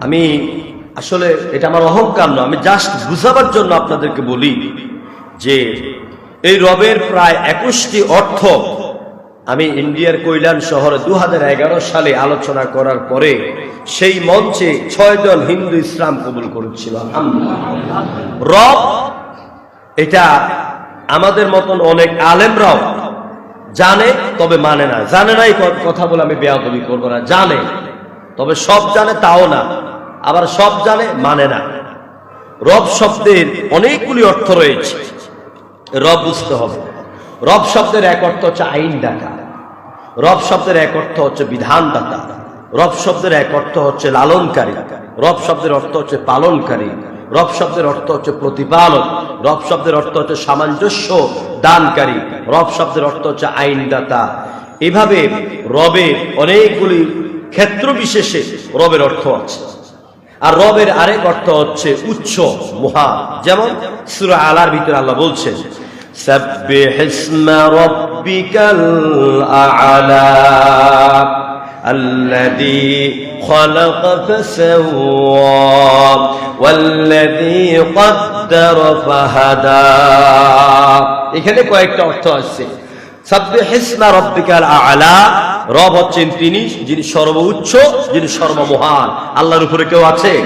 আমি আসলে এটা আমার অহংকার নয় আমি জাস্ট বুঝাবার জন্য আপনাদেরকে বলি যে এই রবের প্রায় একুশটি অর্থ আমি ইন্ডিয়ার কৈলান শহরে দুহাজার এগারো সালে আলোচনা করার পরে সেই মঞ্চে ছয়জন হিন্দু ইসলাম কবুল করেছিল। রব, এটা আমাদের মতন অনেক আলেমরাও জানে, তবে মানে না। জানে না এই কথা বলে আমি বেয়াদবি করব না। জানে। তবে সব জানে তাও না, আবার সব জানে মানে না। রব শব্দের অনেকগুলি অর্থ রয়েছে। রব বুঝতে হবে। রব শব্দের এক অর্থ হচ্ছে আইনদাতা। রব শব্দের এক অর্থ হচ্ছে বিধানদাতা। রব শব্দের এক অর্থ হচ্ছে লালনকারী। রব শব্দের অর্থ হচ্ছে পালনকারী। রব শব্দের অর্থ হচ্ছে প্রতিপালক। রব শব্দের অর্থ হচ্ছে সামঞ্জস্য দানকারী। রব শব্দের অর্থ হচ্ছে আইনদাতা। এভাবে রবের অনেকগুলি ক্ষেত্র বিশেষে রবের অর্থ আছে আর রবের আরেক অর্থ হচ্ছে উচ্চ মহা যেমন সুরা আলার ভিতরে আল্লাহ বলছেন سبح اسم ربك الأعلى الذي خلق فسوى والذي قدر فهدى এখানে কয়েকটা অর্থ আছে সাব্বিহ ইসমা রব্বিকাল আ'লা রব হচ্ছেন তিনি যিনি সর্বোচ্চ, যিনি সর্বমহান। আল্লাহর উপরে কেউ আছে?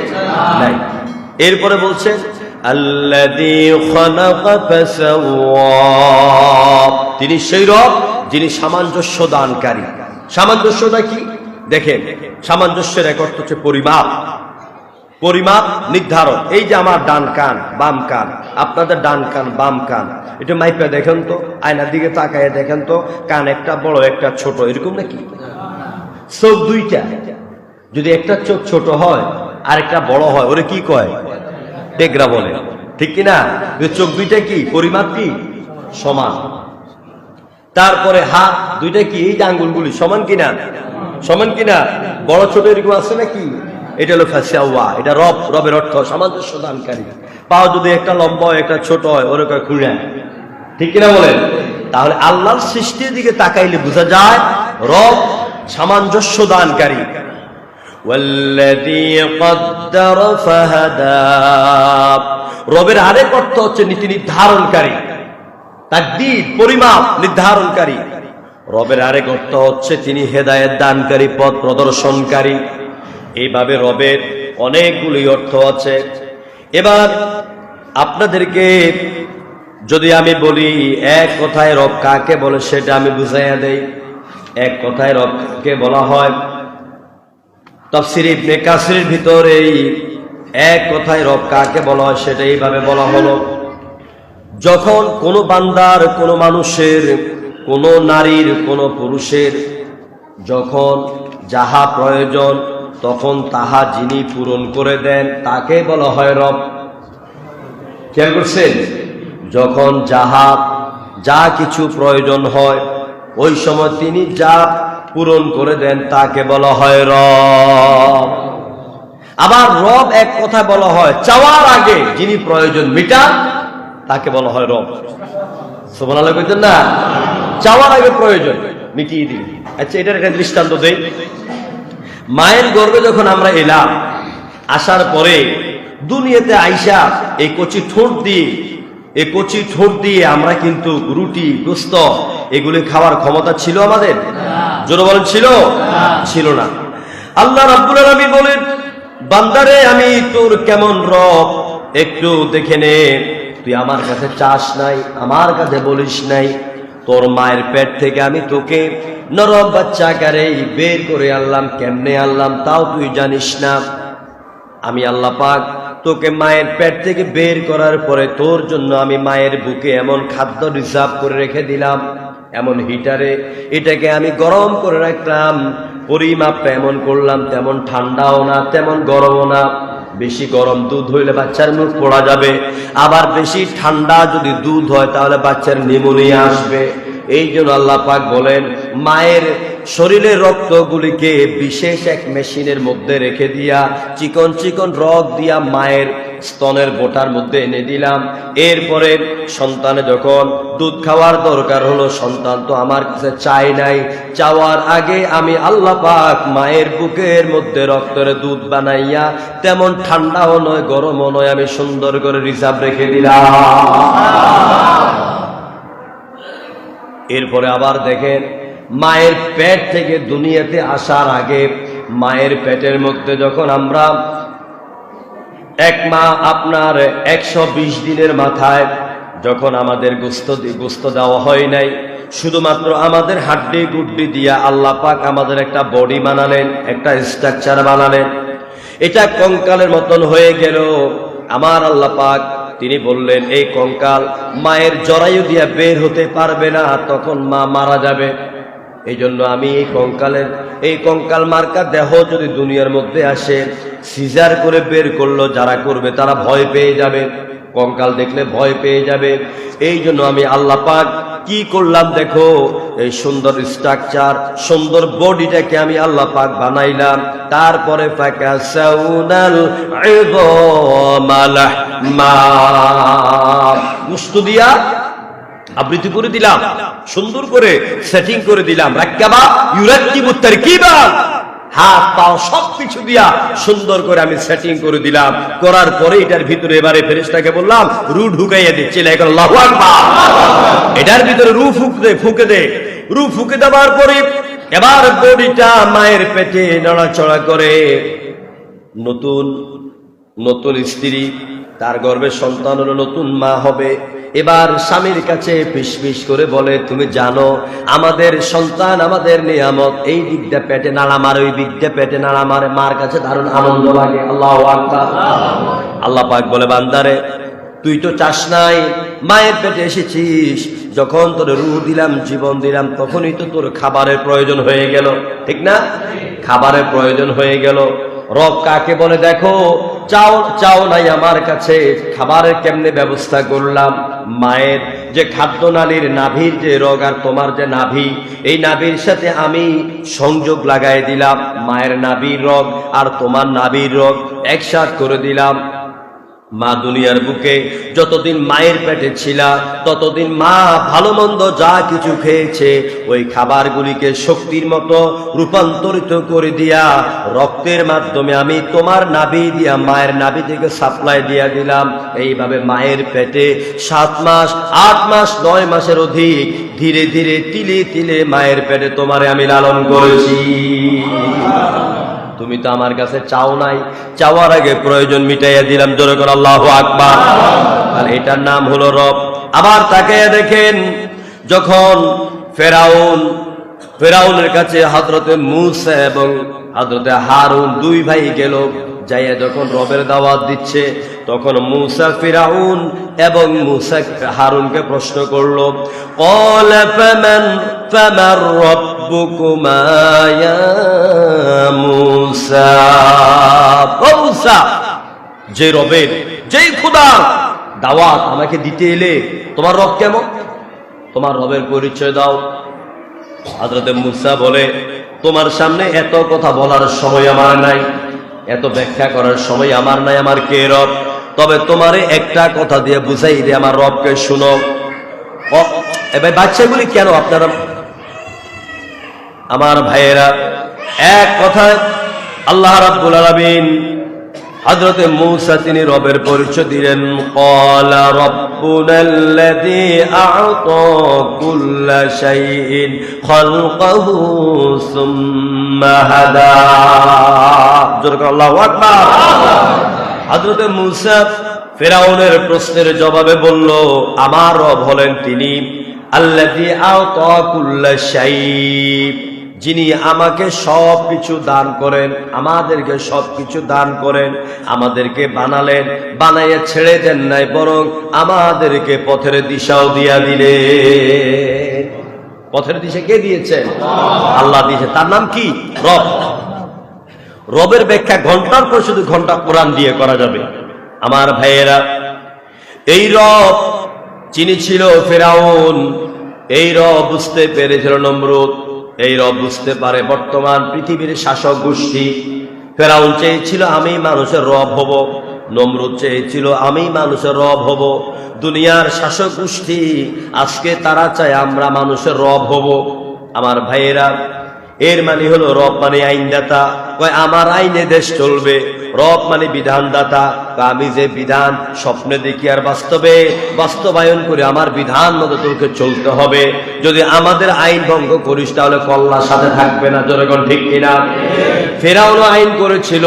নাই। এরপরে বলছেন তিনি সেই রব যিনি সামঞ্জস্য দানকারী। সামঞ্জস্যটা কি? দেখেন, সামঞ্জস্যের এক অর্থ হচ্ছে পরিমাপ। পরিমাপ, নির্ধারণ। এই যে আমার ডান কান, বাম কান, আপনাদের ডান কান, বাম কান এটা মাইপে দেখেন তো, আয়নার দিকে তাকায় দেখেন তো, কান একটা বড়, একটা ছোট, এরকম নাকি? চোখ দুইটা। যদি একটা চোখ ছোট হয় আর একটা বড় হয়, ওরে কি কয়? টেকরা বলে। ঠিক কিনা? চোখ দুইটা কি, পরিমাপ কি? সমান। তারপরে হাত দুইটা কি, এই যে আঙ্গুলগুলি, সমান কিনা? সমান কিনা? বড়, ছোট এরকম আছে নাকি? এটা হলো ফ্যাসিয়াওয়া এটা রব, রবের অর্থ, সামঞ্জস্য দানকারী। পাও যদি একটা লম্বা একটা ছোট হয় ওরকম খুঁড়ে ঠিক কিনা বলেন? তাহলে আল্লাহর সৃষ্টির দিকে তাকাইলে বোঝা যায়, রব সামঞ্জস্য দানকারী। রবের আরেক অর্থ হচ্ছে নীতি নির্ধারণকারী তার দিক পরিমাপ, নির্ধারণকারী। রবের আরেক অর্থ হচ্ছে তিনি হেদায়ত দানকারী, পথ প্রদর্শনকারী। এইভাবে রবের অনেকগুলি অর্থ আছে। এবার আপনাদেরকে যদি আমি বলি, এক কথায় রব কাকে বলে সেটা আমি বুঝাইয়া দেই। এক কথায় রব কাকে বলা হয় তফসির ইবনে কাসির ভিতরে এই এক কথায় রব কাকে বলা হয় সেটা এইভাবে বলা হলো, যখন কোনো বান্দার, কোনো মানুষের, কোনো নারীর, কোনো পুরুষের, যখন যাহা প্রয়োজন তখন তাহা যিনি পূরণ করে দেন, তাকে বলা হয় রব। খেয়াল করছেন? যখন যাহা, যা কিছু প্রয়োজন হয়, ওই সময় তিনি যা পূরণ করে দেন, তাকে বলা হয় রব। আবার রব এক কথা বলা হয়, চাওয়ার আগে যিনি প্রয়োজন মিটান, তাকে বলা হয় রব। সোমান কইতেন না? চাওয়ার আগে প্রয়োজন, মিটিয়ে দিন আচ্ছা এটার একটা দৃষ্টান্ত দেই। মায়ের গর্ভে যখন আমরা এলাম, আসার পরে দুনিয়াতে আইসা এই কচি ঠোঁট দিয়ে, এই কচি ঠোঁট দিয়ে আমরা কিন্তু রুটি গোস্ত এগুলি খাওয়ার ক্ষমতা ছিল আমাদের? জোর বলেন, ছিল? ছিল না। আল্লাহ রাব্বুল আলামিন বলেন, বান্দারে, আমি তোর কেমন রব? একটু দেখে নে। তুই আমার কাছে চাস নাই, আমার কাছে বলিস নাই। তোর মায়ের পেট থেকে আমি তোকে নরম বাচ্চাকারে বের করে আনলাম। কেমনে আনলাম তাও তুই জানিস না। আমি আল্লাহ পাক তোকে মায়ের পেট থেকে বের করার পরে তোর জন্য আমি মায়ের বুকে এমন খাদ্য রিজার্ভ করে রেখে দিলাম। এমন হিটারে এটাকে আমি গরম করে রাখলাম। পরিমাপটা এমন করলাম, তেমন ঠান্ডাও না, তেমন গরমও না। বেশি গরম দুধ হইলে বাচ্চার মুখ পড়া যাবে। আবার বেশি ঠান্ডা যদি দুধ হয়, তাহলে বাচ্চার নিমোনিয়া আসবে। এই জন্য আল্লাহ পাক বলেন, মায়ের শরীরের রক্তগুলিকে বিশেষ এক মেশিনের মধ্যে রেখে দিয়া, চিকন চিকন রক দিয়া মায়ের স্তনের বোটার মধ্যে এনে দিলাম। এরপরে সন্তানে যখন দুধ খাওয়ার দরকার হলো, সন্তান তো আমার কাছে চাই নাই। চাওয়ার আগে আমি আল্লাহ পাক মায়ের বুকের মধ্যে রক্তের দুধ বানাইয়া, তেমন ঠান্ডাও নয়, গরমও নয়, আমি সুন্দর করে রিজার্ভ রেখে দিলাম। এরপরে আবার দেখেন, মায়ের পেট থেকে দুনিয়াতে আসার আগে, মায়ের পেটের মধ্যে যখন আমরা এক মা আপনার একশো বিশ দিনের মাথায় যখন আমাদের গোস্ত গোস্ত দেওয়া হয় নাই, শুধুমাত্র আমাদের হাড্ডি গুড্ডি দিয়া আল্লাহ পাক আমাদের একটা বডি বানালেন, একটা স্ট্রাকচার বানালেন। এটা কঙ্কালের মতন হয়ে গেল। আমার আল্লাহ পাক, তিনি বললেন, এই কঙ্কাল মায়ের জরায়ু দিয়া বের হতে পারবে না, তখন মা মারা যাবে। এই জন্য আমি এই কঙ্কালের, এই কঙ্কাল মার্কা দেহ যদি দুনিয়ার মধ্যে আসে, সিজার করে বের করল, যারা করবে তারা ভয় পেয়ে যাবে। কঙ্কাল দেখলে ভয় পেয়ে যাবে। এই জন্য আমি আল্লাহ পাক কি করলাম দেখো, এই সুন্দর স্ট্রাকচার সুন্দর বডিটাকে আমি আল্লাহ পাক বানাইলাম। তারপরে মা দিয়া আবৃত্তি করে দিলাম, সুন্দর করে সেটিং করে দিলাম। রাক্কাবা ইউরাক্কিবু তারকিবা। হাত, পাও সবকিছু দিয়া সুন্দর করে আমি সেটিং করে দিলাম। করার পরে এটার ভিতরে এবারে ফেরেশতাকে বললাম, রু ঢুকাইয়া দিচ্ছি এটার ভিতরে রু ফুক দে, ফুকে দে। রু ফুকে দেওয়ার পরে এবার বডিটা মায়ের পেটে নড়াচড়া করে। নতুন নতুন স্ত্রী, তার গর্ভে সন্তান হলো নতুন মা হবে। এবার স্বামীর কাছে ফিস করে বলে, তুমি জানো, আমাদের সন্তান আমাদের নিয়ামত। এই দিকটা পেটে নাড়া মারে, ওই দিকটা পেটে নাড়া মারে। মার কাছে দারুণ আনন্দ লাগে। আল্লাহ আল্লাহ পাক বলে, বান্দারে, তুই তো চাস নাই, মায়ের পেটে এসেছিস। যখন তোর রু দিলাম, জীবন দিলাম, তখনই তো তোর খাবারের প্রয়োজন হয়ে গেল। ঠিক না? খাবারের প্রয়োজন হয়ে গেল। রব কাকে বলে, দেখো, চাও চাও নাই আমার কাছে, খাবারের কেমনে ব্যবস্থা করলাম? মায়ের যে খাদ্য নালীর নাভির যে রোগ আর তোমার যে নাভি, এই নাভির সাথে আমি সংযোগ লাগাই দিলাম। মায়ের নাভির রোগ আর তোমার নাভির রোগ একসাথ করে দিলাম। মা দুনিয়ার বুকে যতদিন মায়ের পেটে ছিল, ততদিন মা ভালো মন্দ যা কিছু খেয়েছে, ওই খাবারগুলিকে শক্তির মতো রূপান্তরিত করে দিয়া, রক্তের মাধ্যমে আমি তোমার নাবি দিয়া, মায়ের নাবি থেকে সাপ্লাই দিয়া দিলাম। এইভাবে মায়ের পেটে সাত মাস, আট মাস, নয় মাসের অধিক ধীরে ধীরে তিলে তিলে মায়ের পেটে তোমারে আমি লালন করেছি। তুমি তো আমার কাছে চাও নাই। চাওয়ার আগে প্রয়োজন মিটাইয়া দিলাম, জোরে করে আল্লাহ আকবার। আর এটার নাম হলো রব। আবার তাকে দেখেন, যখন ফেরাউন, ফেরাউনের কাছে হাজরতে মুসা এবং হাজরতে হারুন দুই ভাই গেল যাইয়া যখন রবের দাওয়াত দিচ্ছে, তখন মুসা ফিরাউন এবং মুসা হারুনকে প্রশ্ন করল যে রবের যেই খুদা, দাওয়াত আমাকে দিতে এলে তোমার রব কেমন? তোমার রবের পরিচয় দাও। হাজরতে মুসা বলে, তোমার সামনে এত কথা বলার সময় আমার নাই। এত ব্যাখ্যা করার সময় আমার নাই, আমার কে রব? তবে তোমারে একটা কথা দিয়ে বুঝাই দিয়ে আমার রবকে শুনো। এবার বাচ্চাগুলি কেন আপনারা আমার ভাইয়েরা, এক কথা আল্লাহ রাব্বুল আলামিন হযরতে মূসা তিনি রবের পরিচয় দিলেন কলা রাব্বুনাল্লাযী আ'তা কুল্লা শাইইন আল্লাহু ফেরাউনের প্রশ্নের জবাবে বলল, আমার রব হলেন তিনি, আল্লাযী আ'তা কুল্লা শাইইন। যিনি আমাকে সব কিছু দান করেন, আমাদেরকে সব কিছু দান করেন, আমাদেরকে বানালেন, বানাইয়া ছেড়ে দেন নাই, বরং আমাদেরকে পথের দিশাও দিয়া দিলে পথের দিশা কে দিয়েছেন? আল্লাহ দিয়েছে। তার নাম কি? রব। রবের ব্যাখ্যা ঘণ্টার পর শুধু ঘণ্টা কোরআন দিয়ে করা যাবে। আমার ভাইয়েরা, এই রব যিনি ছিল ফেরাউন, এই রব বুঝতে পেরেছিল নমরুদ। এই রব বুঝতে পারে, বর্তমান পৃথিবীর শাসক গোষ্ঠী। ফেরাউন চেয়েছিল, আমি মানুষের রব হব। নমরুদ চেয়েছিল, আমি মানুষের রব হব। দুনিয়ার শাসক গোষ্ঠী, আজকে তারা চায় আমরা মানুষের রব হব। আমার ভাইয়েরা, এর মানে হলো রব মানে আইনদাতা। কয়, আমার আইনে দেশ চলবে। রব মানে বিধানদাতা আমি যে বিধান স্বপ্নে দেখি আর বাস্তবে বাস্তবায়ন করে আমার বিধান মতো তোকে চলতে হবে। যদি আমাদের আইন ভঙ্গ করিস তাহলে কল্লা সাথে থাকবে না। জনগণ ঠিক কিনা? ফেরাও আইন করেছিল,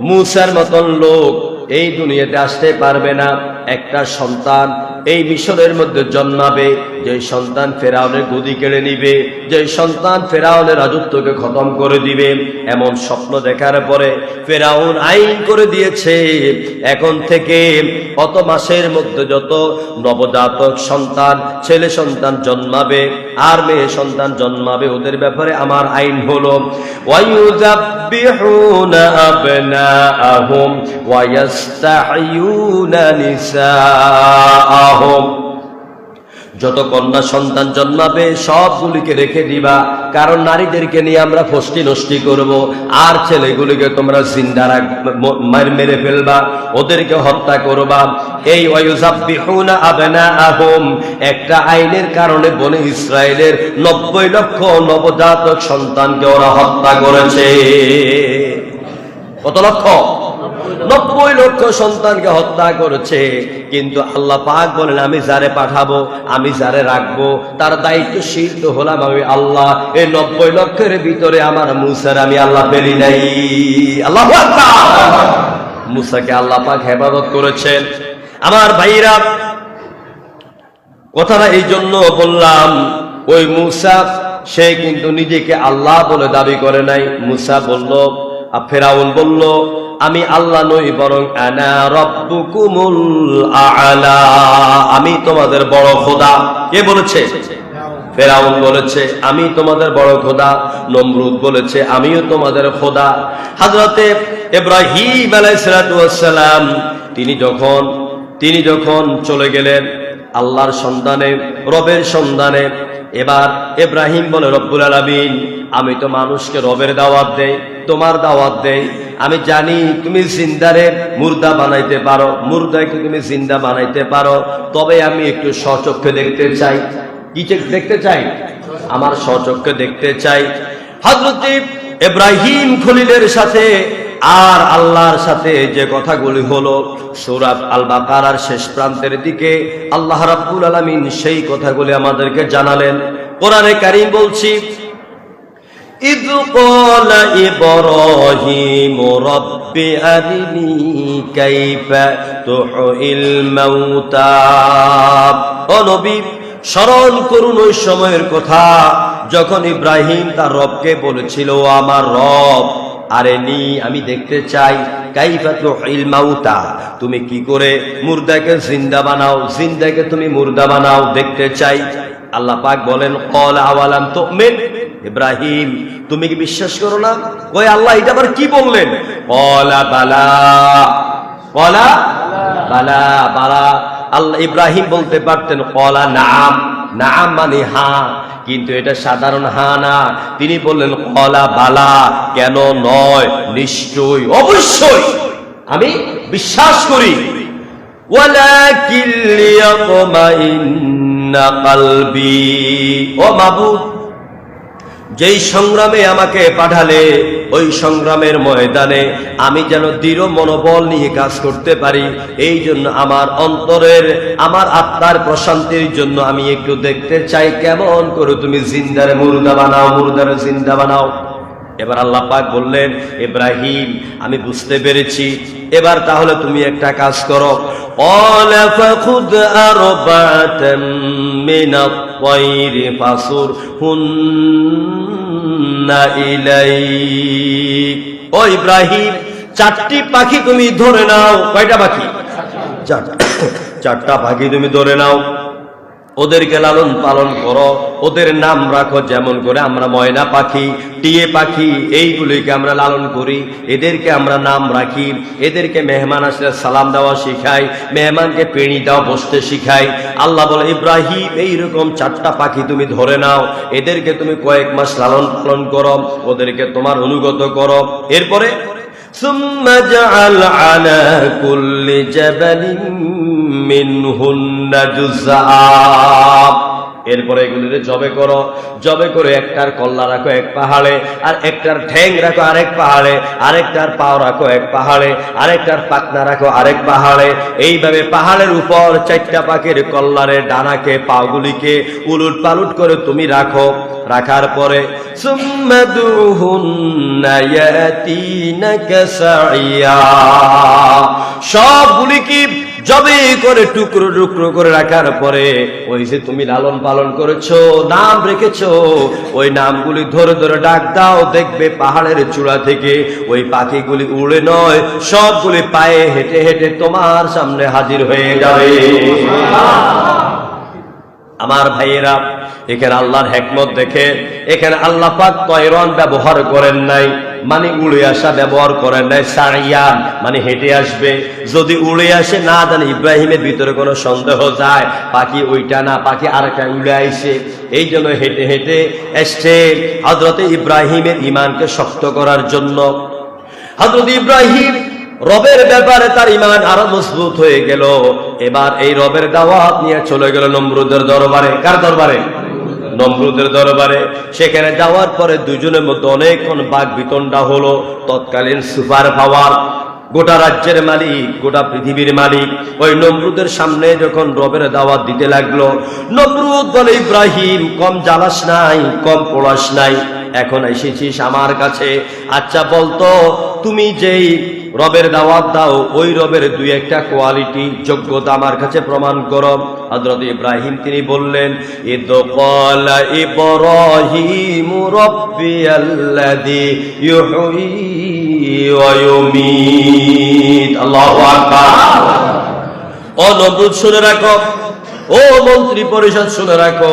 মুসার মতন লোক এই দুনিয়াতে আসতে পারবে না। একটা সন্তান এই মিশরের মধ্যে জন্মাবে যে সন্তান ফেরাউনের গদি কেড়ে নিবে যে সন্তান ফেরাউনের রাজত্বকে খতম করে দিবে, এমন স্বপ্ন দেখার পরে ফেরাউন আইন করে দিয়েছে, এখন থেকে কত মাসের মধ্যে যত নবজাতক সন্তান, ছেলে সন্তান জন্মাবে, আর মেয়ে সন্তান জন্মাবে, ওদের ব্যাপারে আমার আইন হলো, ওয়ায়ুযাব্বিহুনা আবনাআহুম ওয়ায়াস্তাহয়ুনা নিসাআহুম। যত কন্যা সন্তান জন্মাবে, সবগুলিকে রেখে দিবা, কারণ নারীদেরকে নিয়ে আমরা ফষ্টি নষ্টি করব। আর ছেলেগুলিকে তোমরা জিন্দা মার- মেরে ফেলবা, ওদেরকে হত্যা করবা। এই আবনাআহুম, একটা আইনের কারণে বনে ইসরায়েলের নব্বই লক্ষ নবজাতক সন্তানকে ওরা হত্যা করেছে। কত লক্ষ? নব্বই লক্ষ সন্তানকে হত্যা করেছে। কিন্তু আল্লাহ পাক বলেন, আমি যারে পাঠাবো, আমি যারে রাখব, তার দায়িত্বশীল তো হলাম আমি আল্লাহ। এই নব্বই লক্ষের ভিতরে আমার মুসার আমি আল্লাহ পেলি নাই। আল্লাহ মুসাকে আল্লাহ পাক হেফাজত করেছেন। আমার ভাইরা, কথাটা এই জন্য বললাম, ওই মুসা, সে কিন্তু নিজেকে আল্লাহ বলে দাবি করে নাই। মুসা বলল আর ফেরাউন বলল, আমি আল্লাহ নই, বরং আনা রব্বুকুমুল আলা। আমি তোমাদের বড় খোদা। কে বলেছে? ফেরাউন বলেছে, আমি তোমাদের বড় খোদা। নমরুদ বলেছে, আমিও তোমাদের খোদা। হাজরতে ইব্রাহিম আলাইসালাম তিনি যখন তিনি যখন চলে গেলেন আল্লাহর সন্তানে রবের সন্ধানে এবার ইব্রাহিম বলে, রব্বুল আলামিন, আমি তো মানুষকে রবের দাওয়াত দেই, তোমার দাওয়াত দেই। আমি জানি তুমি জিন্দারে মুর্দা বানাইতে পারো মুর্দাকে তুমি জিন্দা বানাইতে পারো। তবে আমি একটু সচক্ষে দেখতে চাই। কি দেখতে চাই? আমার সচক্ষে দেখতে চাই। হজরত ইব্রাহিম খলিলের সাথে আর আল্লাহর সাথে যে কথাগুলি হলো সৌরাব আল বাকারার শেষ প্রান্তের দিকে আল্লাহ রাব্বুল আলামিন সেই কথাগুলি আমাদেরকে জানালেন কোরআনে কারীম বলছি إذ قال إبراهيم رب أرني كيف تحيي الموتى ও নবী স্মরণ করুন ওই সময়ের কথা যখন ইব্রাহিম তার রবকে বলেছিল "ও আমার রব আরে নি, আমি দেখতে চাই। তুমি কি করে মুর্দাকে জিন্দা বানাও? জিন্দাকে তুমি মুর্দা বানাও, দেখতে চাই। আল্লাহ পাক বলেন, কল আওয়ালাম তো ইব্রাহিম, তুমি কি বিশ্বাস করো না? ওই আল্লাহ, এটা আবার কি বললেন? কলা বালা। কলা বালা। বালা। আল্লাহ ইব্রাহিম বলতে পারতেন, কলা নাম নাম মানে হা, কিন্তু এটা সাধারণ হা না। তিনি বললেন, কলা বালা, কেন নয়? নিশ্চয় অবশ্যই। আমি বিশ্বাস করি। ও বাবু যেই সংগ্রামে আমাকে পাঠালে ওই সংগ্রামের ময়দানে আমি যেন দৃঢ় মনোবল নিয়ে কাজ করতে পারি, এই জন্য আমার অন্তরের, আমার আত্মার প্রশান্তির জন্য আমি একটু দেখতে চাই, কেমন করে তুমি জিন্দারে মুর্দা বানাও, মুর্দারে জিন্দা বানাও। এবার আল্লাহ পাক বললেন, ইব্রাহিম, আমি বুঝতে পেরেছি। এবার তাহলে তুমি একটা কাজ করো قال فخذ أربعة من الطير فصرهن إليك ও ইব্রাহিম চারটি পাখি তুমি ধরে নাও কয়টা পাখি চারটা চারটা পাখি তুমি ধরে নাও ওদেরকে লালন পালন করো, ওদের নাম রাখো যেমন করে আমরা ময়না পাখি, টিয়ে পাখি, এইগুলিকে আমরা লালন করি, এদেরকে আমরা নাম রাখি, এদেরকে মেহমান আসলে সালাম দেওয়া শিখাই, মেহমানকে পেড়ি দাও বসতে শিখাই। আল্লাহ বলে, ইব্রাহিম, এইরকম চারটা পাখি তুমি ধরে নাও, এদেরকে তুমি কয়েক মাস লালন পালন করো, ওদেরকে তোমার অনুগত করো। এরপরে ثم اجعل على كل جبل منهن جزءا. এরপরে এগুলিরে জবে করো। জবে করে একটার কল্লা রাখো এক পাহাড়ে, আর একটার ঠ্যাং রাখো আরেক পাহাড়ে, আরেকটার পাও রাখো এক পাহাড়ে, আরেকটার পাকনা রাখো আরেক পাহাড়ে। এইভাবে পাহাড়ের উপর চারটা পাখির কল্লারে ডানাকে, পাগুলিকে উলুট পালুট করে তুমি রাখো। রাখার পরে সবগুলি কি জবে করে টুকরো টুকরো করে রাখার পরে, ওই যে তুমি লালন পালন করেছ, নাম রেখেছো, ওই নামগুলি ধরে ধরে ডাক দাও, দেখবে পাহাড়ের চূড়া থেকে ওই পাখিগুলি উড়ে নয়, সবগুলি পায়ে হেঁটে হেঁটে তোমার সামনে হাজির হয়ে যাবে। আমার ভাইয়েরা, এখানে আল্লাহর হেকমত দেখে, এখানে আল্লাহ পাক তয়রন ব্যবহার করেন নাই। মানে উড়ে আসা ব্যবহার করেন নাই সারিয়ান মানে হেঁটে আসবে। যদি উড়ে আসে, না জানি ইব্রাহিমের ভিতরে কোনো সন্দেহ যায়, পাখি ওইটা না, পাখি আরেকটা উড়ে আইসে। এই জন্য হেঁটে হেঁটে এসছে হজরতে ইব্রাহিমের ইমানকে শক্ত করার জন্য। হজরত ইব্রাহিম রবের ব্যাপারে তার ইমান আরও মজবুত হয়ে গেল। এবার এই রবের দাওয়াত নিয়ে চলে গেল নমরুদের দরবারে। কার দরবারে? নমরুদের দরবারে। সেখানে যাওয়ার পরে দুজনের মধ্যে অনেকক্ষণ বাঘ বিতণ্ডা হলো, তৎকালীন সুপার পাওয়ার। গোটা রাজ্যের মালিক, গোটা পৃথিবীর মালিক, ওই নমরুদের সামনে যখন রবের দাওয়াত দিতে লাগল, নমরুদ বলে, ইব্রাহিম, কম জ্বালাস নাই, কম পড়াস নাই, এখন এসেছিস আমার কাছে। আচ্ছা বলতো, তুমি যেই রবের দাওয়াত দাও, ওই রবের দুই একটা কোয়ালিটি যোগ্যতা আমার কাছে প্রমাণ করো। হযরত ইব্রাহিম তিনি বললেন ও শুনে রাখো, ও মন্ত্রী পরিষদ শুনে রাখো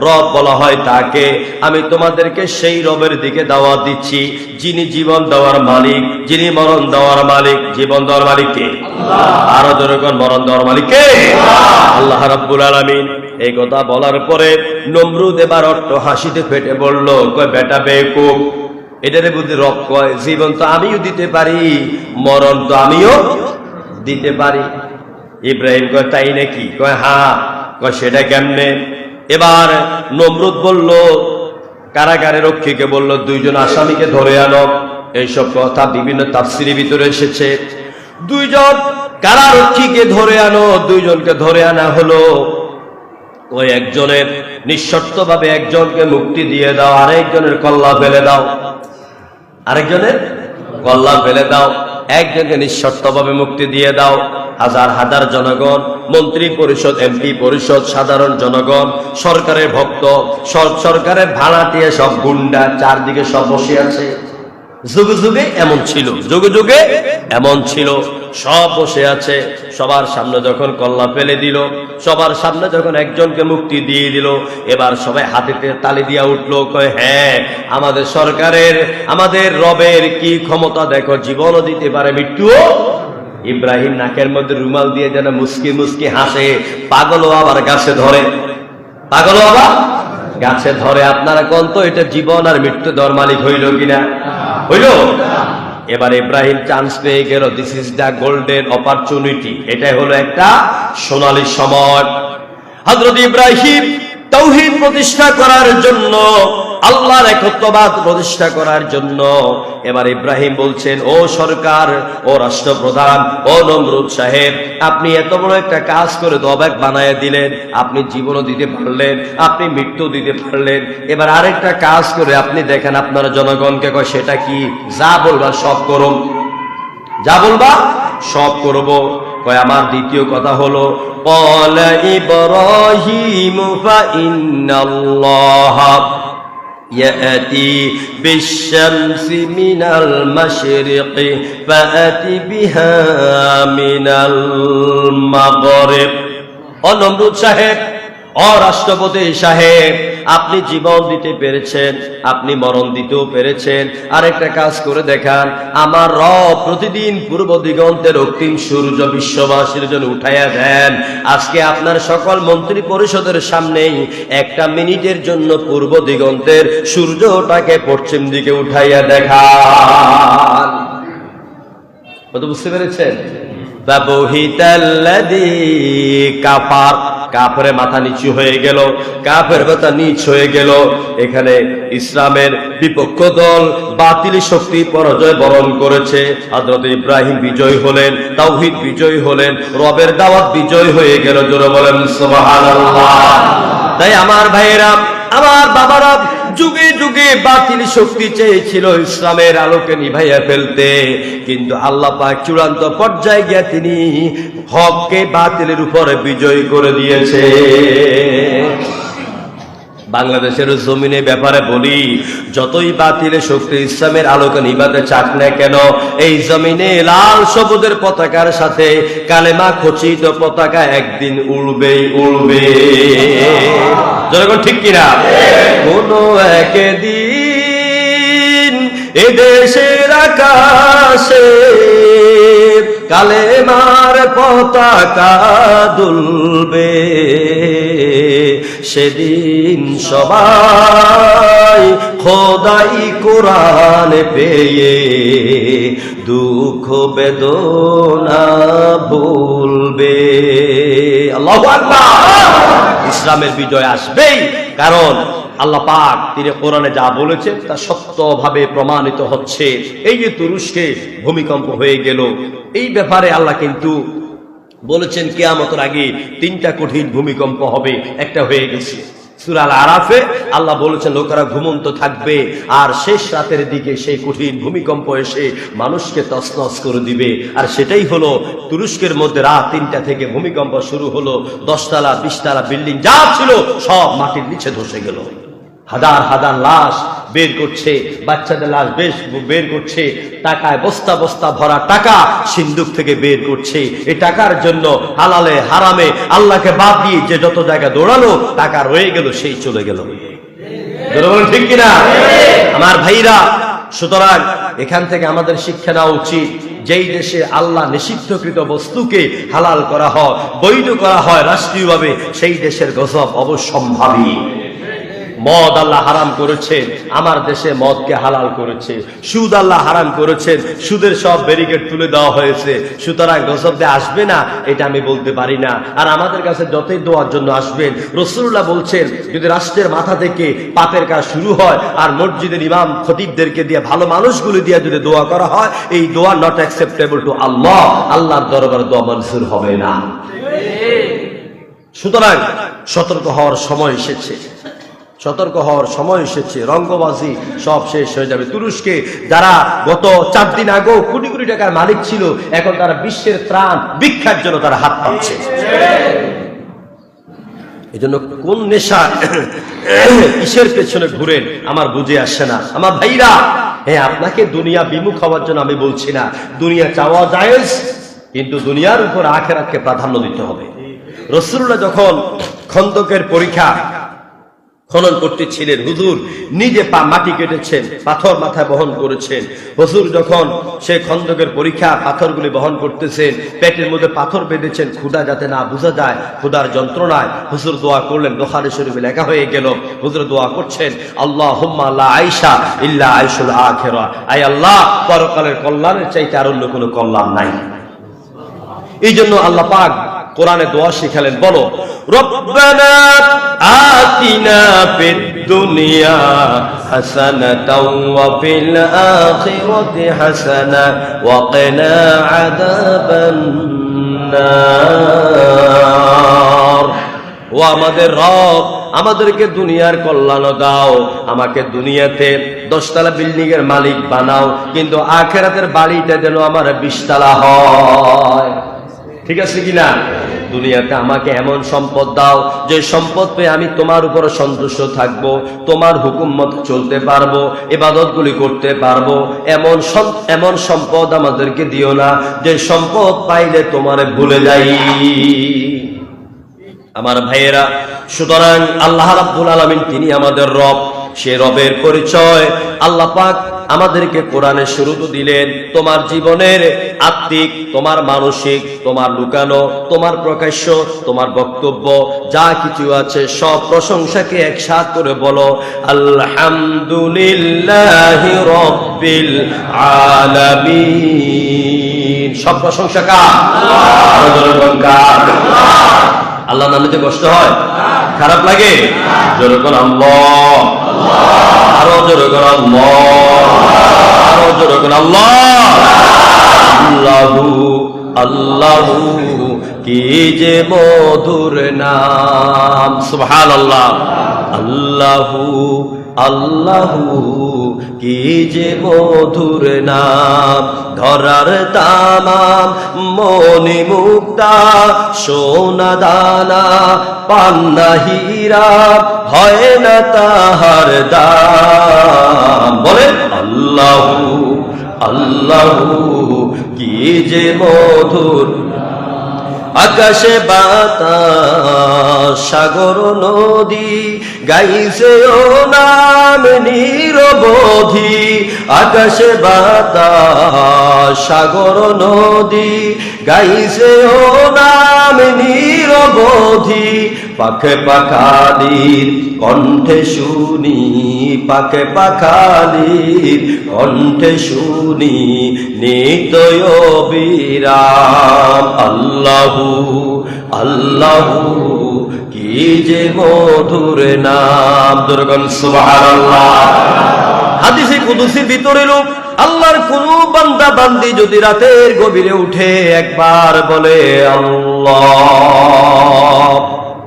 রব বলা হয় তাকে। আমি তোমাদেরকে সেই রবের দিকে দাওয়া দিচ্ছি যিনি জীবন দেওয়ার মালিক যিনি মরণ দেওয়ার মালিক। জীবন দেওয়ার মালিক কে? আরও জনগণ মরণ দেওয়ার মালিক কে? আল্লাহ। রাব্বুল আলামিন। এই কথা বলার পরে নমরুদ এবার অট্ট হাসিতে ফেটে বলল কয় বেটা বেকুব এটারে বুদ্ধি রব কয় জীবন তো আমিও দিতে পারি মরণ তো আমিও দিতে পারি। ইব্রাহিম কয় তাই নাকি? কয় হ্যাঁ। কয় সেটা কেমনে? এবার নমরুদ বলল, কারাগারে রক্ষীকে বলল, দুইজন আসামিকে ধরে আনো। এইসব কথা বিভিন্ন তাফসিরের ভিতরে এসেছে। দুইজন কারারক্ষীকে ধরে আনো, দুইজনকে ধরে আনা হলো। ওই একজনের নিঃশর্তভাবে একজনকে মুক্তি দিয়ে দাও, আরেকজনের কল্লা ফেলে দাও। আরেকজনের কল্লা ফেলে দাও, একজনকে নিঃশর্তভাবে মুক্তি দিয়ে দাও। হাজার হাজার জনগণ, মন্ত্রী পরিষদ, এমপি পরিষদ, সাধারণ জনগণ, সরকারের ভক্ত, সর- সরকারের ভাড়াটিয়ে সব গুন্ডা চারদিকে সব বসে আছে। যুগে যুগে এমন ছিল, যুগে যুগে এমন ছিল। সব বসে আছে, সবার সামনে যখন কল্লা ফেলে দিল, সবার সামনে যখন একজনকে মুক্তি দিয়ে দিল, এবার সবাই হাতেতে তালি দিয়া উঠল, কয় হ্যাঁ আমাদের সরকারের, আমাদের রবের কি ক্ষমতা দেখো, জীবনও দিতে পারে মৃত্যুও ইব্রাহিম নাকের মধ্যে রুমাল দিয়ে যেন মুসকি মুসকি হাসে, পাগলও আবার গাছে ধরে। পাগলও আবার গাছে ধরে। আপনারা কোন তো এটা জীবন আর মৃত্যু দর মালিক হইল কিনা? হইল? এবার ইব্রাহিম চান্স পেয়ে গেল। This is the golden opportunity এটাই হলো একটা সোনালী সময়। হজরত ইব্রাহিম তৌহিদ প্রতিষ্ঠা করার জন্য আল্লাহর একত্ববাদ প্রতিষ্ঠা করার জন্য এবার ইব্রাহিম বলছেন ও সরকার ও রাষ্ট্রপ্রধান ও নমরুদ সাহেব আপনি এত বড় একটা কাজ করে তো অবাক বানায় দিলেন আপনি জীবনও দিতে পারলেন আপনি মৃত্যু দিতে পারলেন এবার আরেকটা কাজ করে আপনি দেখেন আপনার জনগণকে কয় সেটা কি যা বলবা সব করুন যা বলবা সব করব কয় আমার দ্বিতীয় কথা হলো قال إبراهيم فإن الله يأتي بالشمس من المشرق فأت بها من المغرب ও নমরুদ সাহেব ও রাষ্ট্রপতি সাহেব আপনি জীবন দিতে পেরেছেন, আপনি মরণ দিতেও পেরেছেন। আরেকটা কাজ করে দেখান, আমার রব প্রতিদিন পূর্ব দিগন্তের অক্তিম সূর্য বিশ্ববাসীর জন্য উঠাইয়া দেন। আজকে আপনার সকল মন্ত্রী পরিষদের সামনেই একটা মিনিটের জন্য পূর্ব দিগন্তের সূর্যটাকে পশ্চিম দিকে উঠাইয়া দেখান। বুঝতে পেরেছেন? ফাবহিতাল্লাযী কাফার। কাফের মাথা নিচু হয়ে গেল, কাফের মাথা নিচ হয়ে গেল। এখানে ইসলামের বিপক্ষ দল বাতিল শক্তি পরাজয় বরণ করেছে। হযরত ইব্রাহিম বিজয় হলেন, তাওহিদ বিজয় হলেন, রবের দাওয়াত বিজয় হয়ে গেল। জোরে বলেন সোহান তাই আমার ভাইয়েরা, আমার বাবারা যুগে যুগে বাতিল শক্তি চেয়েছিল ইসলামের আলোকে নিভাইয়া ফেলতে। কিন্তু আল্লাহ পাক চূড়ান্ত পর্যায়ে গিয়া তিনি হককে বাতিলের উপরে বিজয় করে দিয়েছে। বাংলাদেশের জমিনে ব্যাপারে বলি, যতই বাতিলে শক্তি ইসলামের আলোকে নিবাতে চাক না কেন, এই জমিনে লাল সবুজের পতাকার সাথে কালেমা খচিত পতাকা একদিন উড়বেই, উড়বে। ঠিক কিনা? কোন একদিন এ দেশের আকাশে কালেমার পতাকা দুলবে। সেদিন সবাই খোদাই কোরআন পেয়ে দুঃখ বেদনা ভুলবে। আল্লাহু ইসলামের বিজয় আসবেই, কারণ আল্লাহ পাক তিনি কোরআনে যা বলেছেন তা সত্যভাবে প্রমাণিত হচ্ছে। এই যে তুরস্কে ভূমিকম্প হয়ে গেল, এই ব্যাপারে আল্লাহ কিন্তু বলেছেন কেয়ামতের আগে তিনটা কঠিন ভূমিকম্প হবে, একটা হয়ে গেছে। সুরাল আরাফে আল্লাহ বলেছেন, লোকেরা ঘুমন্ত থাকবে আর শেষ রাতের দিকে সেই কঠিন ভূমিকম্প এসে মানুষকে তছনছ করে দিবে। আর সেটাই হলো, তুরস্কের মধ্যে রাত তিনটা থেকে ভূমিকম্প শুরু হলো, দশতলা, বিশতলা বিল্ডিং যা ছিল সব মাটির নিচে ধসে গেল। হাজার হাজার লাশ বের করছে, বাচ্চাদের লাশ বেশ বের করছে, টাকায় বস্তা বস্তা ভরা টাকা সিন্ধুক থেকে বের করছে। এই টাকার জন্য হালালে হারামে আল্লাহকে বাদ দিয়ে যে যত জায়গা দৌড়ালো, টাকা রয়ে গেল, সেই চলে গেল। ঠিক কিনা? আমার ভাইরা, সুতরাং এখান থেকে আমাদের শিক্ষা নেওয়া উচিত, যেই দেশে আল্লাহ নিষিদ্ধকৃত বস্তুকে হালাল করা হয়, বৈধ করা হয় রাষ্ট্রীয়ভাবে, সেই দেশের গজব অবশ্যম্ভাবী। মদ আল্লাহ হারাম করেছেন আমার দেশে মদকে হালাল করেছে, সুদ আল্লাহ হারাম করেছেন সুদের সব ব্যারিকেড তুলে দেওয়া হয়েছে, সুতরাং গজবে আসবে না, এটা আমি বলতে পারি না। আর আমাদের কাছে যতই দোয়ার জন্য আসবেন রসুল্লাহ বলছেন, যদি রাষ্ট্রের মাথা থেকে পাপের কাজ শুরু হয়, আর মসজিদের ইমাম খতিবদেরকে দিয়ে, ভালো মানুষগুলো দিয়ে যদি দোয়া করা হয়, এই দোয়া নট অ্যাকসেপ্টেবল টু আল্লাহ, আল্লাহর দরবার দোয়া মনসুর হবে না। সুতরাং সতর্ক হওয়ার সময় এসেছে। সতর্ক হওয়ার সময় এসেছে, রঙ্গবাজি সব শেষ হয়ে যাবে। তুরস্কে যারা গত চার দিন আগেও কোটি কোটি টাকার মালিক ছিল, এখন তারা বিশ্বের ত্রাণ ভিক্ষার জন্য তারা হাত পাচ্ছে। এই জন্য কোন নেশা কিসের পেছনে ঘুরেন, আমার বুঝে আসছে না। আমার ভাইরা হ্যাঁ আপনাকে দুনিয়া বিমুখ হওয়ার জন্য আমি বলছি না। দুনিয়া চাওয়া যায় কিন্তু দুনিয়ার উপর আখের আখেরাতকে প্রাধান্য দিতে হবে। রসুল্লাহ যখন খন্দকের পরীক্ষা খনন করতেছিলেন। হুজুর নিজে পা মাটি কেটেছেন, পাথর মাথায় বহন করেছেন। হুজুর যখন সে খন্দকের পরীক্ষা পাথরগুলি বহন করতেছেন, পেটের মধ্যে পাথর বেঁধেছেন ক্ষুদা যাতে না বোঝা যায় ক্ষুদার যন্ত্রণায় হুজুর দোয়া করলেন দোহারে শরীফে লেখা হয়ে গেল, হুজুর দোয়া করছেন আল্লাহ হুম্মা আল্লাহ আয়সা ইল্লা আয়সুল আখেরা। আয় আল্লাহ, পরকালের কল্যাণের চাইতে আর অন্য কোনো কল্যাণ নাই। এই জন্য আল্লাহ পাক কোরআনে দোয়া শিখালেন, বলো দুনিয়া ও আমাদের রব, আমাদেরকে দুনিয়ার কল্যাণ দাও, আমাকে দুনিয়াতে দশতলা বিল্ডিং এর মালিক বানাও, কিন্তু আখেরাতের বাড়িটা যেন আমার বিশতলা হয়। ঠিক আছে কিনা? দুনিয়াতে আমাকে এমন সম্পদ দাও, যে সম্পদ পেয়ে আমি তোমার উপর সন্তুষ্ট থাকব, তোমার হুকুম চলতে পারব এবাদতগুলি করতে পারব। এমন এমন সম্পদ আমাদেরকে দিও না, যে সম্পদ পাইলে তোমারে ভুলে যাই। আমার ভাইয়েরা, সুতরাং আল্লাহ রাব্বুল আলামিন, তিনি আমাদের রব। সে রবের পরিচয় আল্লাহ পাক আমাদেরকে কোরআনে শুরু তো দিলেন তোমার জীবনের আত্মিক তোমার মানসিক তোমার লুকানো তোমার প্রকাশ্য তোমার বক্তব্য যা কিছু আছে সব প্রশংসাকে একসাথ করে বলো আলামিন সব প্রশংসা কার? আল্লাহ নামে যে কষ্ট হয় খারাপ লাগে জোরে কোন আল্লাহ আরও জোরে করে আল্লাহ। আরও জোরে করে আল্লাহ। আল্লাহু আল্লাহু, কি যে মধুর নাম। সুবহানাল্লাহ। আল্লাহু আল্লাহু। কি যে মধুর নাম? ধরার তামাম মনি মুক্তা, সোনা দানা, পান্না হীরা, হয় না তাহার দাম? বলেন, আল্লাহ আল্লাহ, কি যে মধুর আকাশে বাতাস সাগর নদী গাইছে ও নাম নিরবধি। আকাশে বাতাস, সাগর নদী গাইছে ও নাম নিরবধি। পাখে পাখালির কণ্ঠে শুনি, পাখে পাখালির কণ্ঠে শুনি নিতয় বিরাম আল্লাহু আল্লাহু। যে মধুর নাম দুর্গন হাদিসে কুদুসির ভিতরে লোক আল্লাহর কোন বান্দা বান্দি যদি রাতের গভীরে উঠে একবার বলে, আল্লাহ।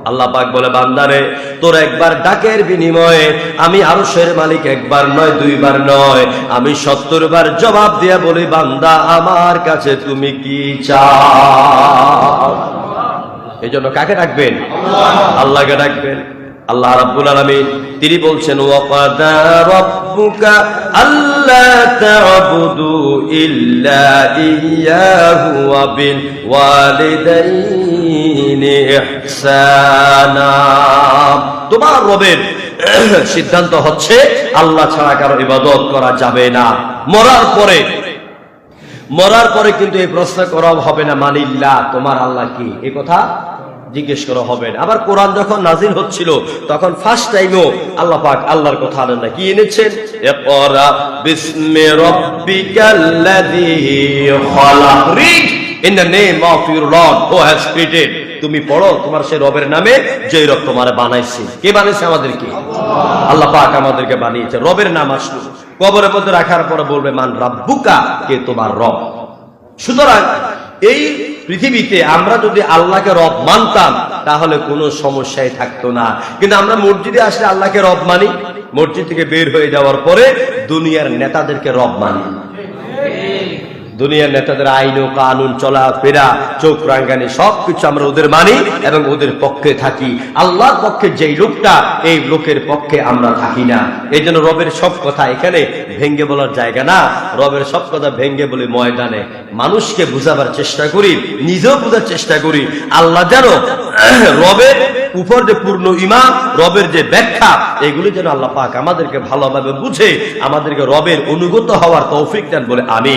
আল্লাহ পাক বলে, বান্দারে, তোর একবার ডাকের বিনিময়ে আমি আরশের মালিক একবার নয়, দুইবার নয়। আমি সত্তর বার জবাব দিয়া বলি, বান্দা, আমার কাছে তুমি কি চাও? এই জন্য কাকে ডাকবেন? আল্লাহকে ডাকবেন। আল্লাহ রাব্বুল আলামিন, তিনি বলছেন ইল্লা ইহসানা। তোমার রবের সিদ্ধান্ত হচ্ছে, আল্লাহ ছাড়া কারও ইবাদত করা যাবে না। মরার পরে মরার পরে কিন্তু এই প্রশ্ন করা হবে না মানিল্লা তোমার আল্লাহ কি? এ কথা জিজ্ঞেস করা হবে না। আবার কোরআন যখন নাজিল হচ্ছিল, তখন ফার্স্ট টাইমও আল্লাহ পাক আল্লাহর কথা আনেন না, কি এনেছেন? In the name of your lord who has created তুমি পড়ো তোমার সেই রবের নামে যে রব তোমার বানাইছে। কে বানাইছে আমাদেরকে? আল্লাহ পাক আমাদেরকে বানিয়েছে। রবের নাম আসলো। কবরের মধ্যে রাখার পরে বলবে, মান রাব্বুকা, কে তোমার রব? সুতরাং এই পৃথিবীতে আমরা যদি আল্লাহকে রব মানতাম, তাহলে কোনো সমস্যাই থাকতো না। কিন্তু আমরা মসজিদে আসলে আল্লাহকে রব মানি। মসজিদ থেকে বের হয়ে যাওয়ার পরে দুনিয়ার নেতাদেরকে রব মানি। দুনিয়ার নেতাদের আইন ও কানুন চলা ফেরা, চোখ রাঙ্গানি সবকিছু আমরা ওদের মানি এবং ওদের পক্ষে থাকি। আল্লাহর পক্ষে যেই লোকটা, এই লোকের পক্ষে আমরা থাকি না। এই জন্য রবের সব কথা এখানে ভেঙ্গে বলার জায়গা না। রবের সব কথা ভেঙ্গে বলি ময়দানে মানুষকে বুঝাবার চেষ্টা করি, নিজেও বোঝার চেষ্টা করি। আল্লাহ যেন রবের উপর যে পূর্ণ ইমান রবের যে ব্যাখ্যা, এগুলি যেন আল্লাহ পাক আমাদেরকে ভালোভাবে বুঝে, আমাদেরকে রবের অনুগত হওয়ার তৌফিক দেন বলে আমি